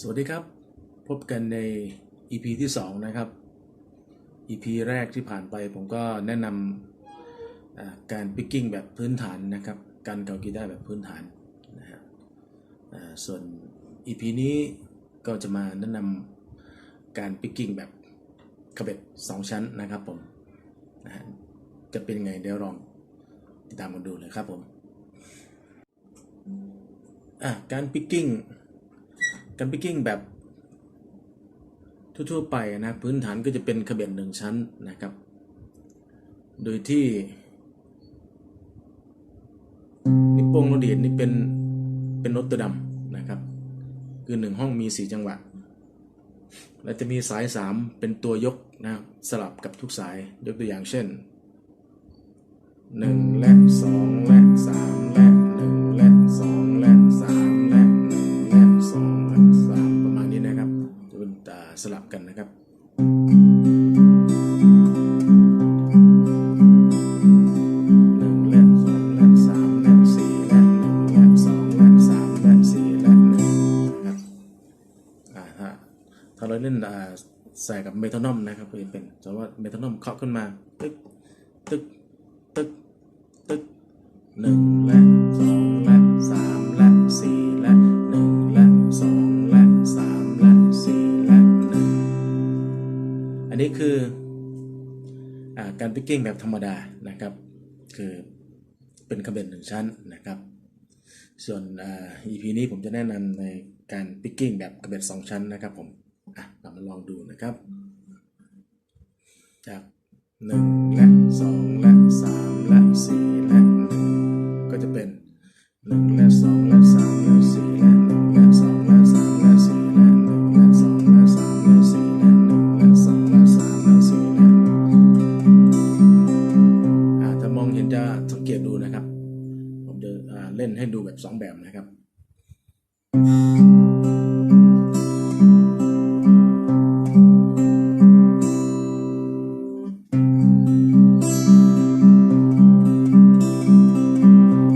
สวัสดีครับ พบกันใน EP ที่ 2 นะครับ EP แรกที่ผ่านไปผมก็แนะนำการปิกกิ้งแบบพื้นฐานนะครับ การเกากีตาร์แบบพื้นฐานนะฮะส่วน EP นี้ก็จะมาแนะนำการปิกกิ้งแบบขบเบ็ดสองชั้นนะครับผมนะฮะจะเป็นไงเดี๋ยวลองติดตามกันดูเลยครับผมการปิกกิ้ง การปิกกิ้งแบบทั่วๆไปนะพื้นฐานก็จะเป็นขบเบ็ดหนึ่งชั้นนะครับ โดยที่นิโป้งโรเดียนนี่เป็นเป็นโนตตัวดำนะครับ คือหนึ่งห้องมีสี่จังหวะ และจะมีสายสามเป็นตัวยกนะครับสลับกับทุกสายยกตัวอย่างเช่นหนึ่งและ บอ่าฮะถ้าเราเล่นใส่กับเมทานอมนะครับจะเป็นสมมติว่าเมทานอมเคาะขึ้นมา ตึกตึกตึกตึกหนึ่งและสอง การปิกกิ้งแบบธรรมดานะครับ คือเป็นกระเบ็ดหนึ่งชั้นนะครับ ส่วนอ่า EP นี้ผมจะแนะนำในการปิกกิ้งแบบกระเบ็ดสองชั้นนะครับผมอะเรามาลองดูนะครับ จากหนึ่งและสอง เล่นให้ดูแบบสองแบบนะครับ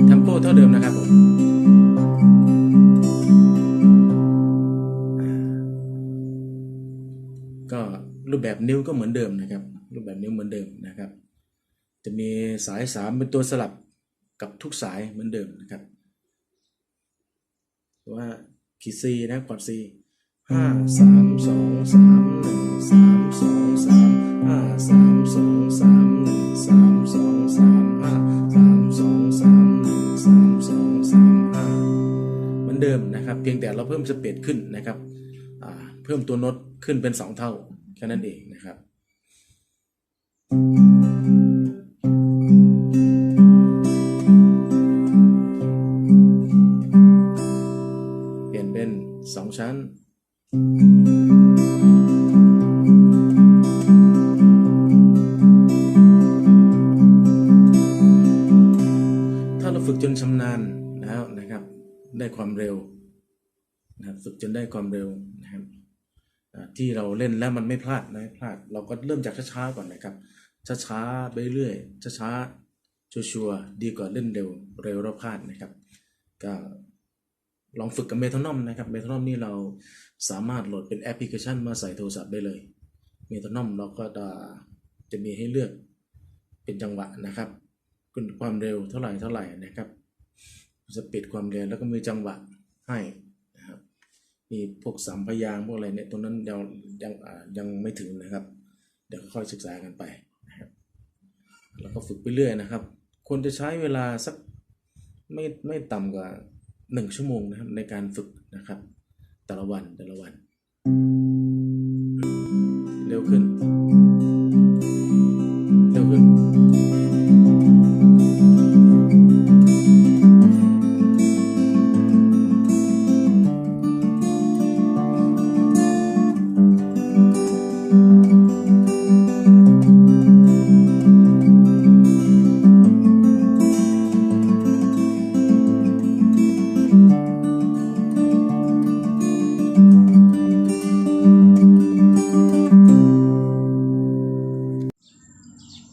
เทมโปเท่าเดิมนะครับผมก็รูปแบบนิ้วก็เหมือนเดิมนะครับ รูปแบบนิ้วเหมือนเดิมนะครับ จะมีสายสามเป็นตัวสลับ กับทุกสายเหมือนเดิมนะครับว่าขีดซีนะคอร์ดซีห้าสามสองสามหนึ่งสามสองสามห้าสามสองสามหนึ่งสามสองสามห้าสามสองสามหนึ่งสามสองสามห้าเหมือนเดิมนะครับ เพียงแต่เราเพิ่มสเปดขึ้นนะครับเพิ่มตัวโน้ตขึ้นเป็นสองเท่าแค่นั้นเองนะครับเสองชั้น ถ้าเราฝึกจนชำนาญแล้วนะครับ ได้ความเร็วนะครับฝึกจนได้ความเร็วนะครับที่เราเล่นแล้วมันไม่พลาดนะไม่พลาด เราก็เริ่มจากช้าๆก่อนนะครับ ช้าๆไปเรื่อยช้าๆชัวร์ๆดีกว่าเล่นเร็วเร็วแล้วพลาดนะครับ ก็ ลองฝึกกับเมทานอมนะครับเมทานอมนี่เราสามารถโหลดเป็นแอปพลิเคชันมาใส่โทรศัพท์ได้เลยเมทานอมเราก็จะจะมีให้เลือกเป็นจังหวะนะครับคุณความเร็วเท่าไหร่เท่าไหร่นะครับสปีดความเร็วแล้วก็มีจังหวะให้นะครับมีพวกสามพยางพวกอะไรเนี่ยตรงนั้นยังยังยังไม่ถึงนะครับ เดี๋ยวค่อยศึกษากันไปนะครับแล้วก็ฝึกไปเรื่อยนะครับควรจะใช้เวลาสักไม่ไม่ต่ำกว่า หนึ่งชั่วโมงนะครับในการฝึกนะครับ แต่ละวันแต่ละวัน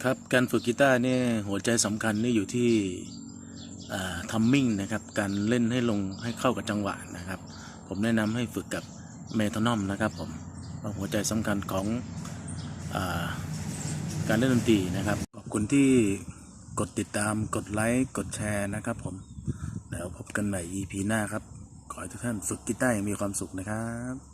ครับการฝึกกีตาร์เนี่ยหัวใจสำคัญนี่อยู่ที่ทัมมิ่งนะครับการเล่นให้ลงให้เข้ากับจังหวะนะครับ ผมแนะนำให้ฝึกกับเมทานอมนะครับผมหัวใจสำคัญของอการเล่นดนตรีนะครับ ขอบคุณที่กดติดตามกดไลค์กดแชร์นะครับผมแล้วพบกันใหม่ EP หน้าครับ ขอให้ทุกท่านฝึกกีตาร์อย่างมีความสุขนะครับ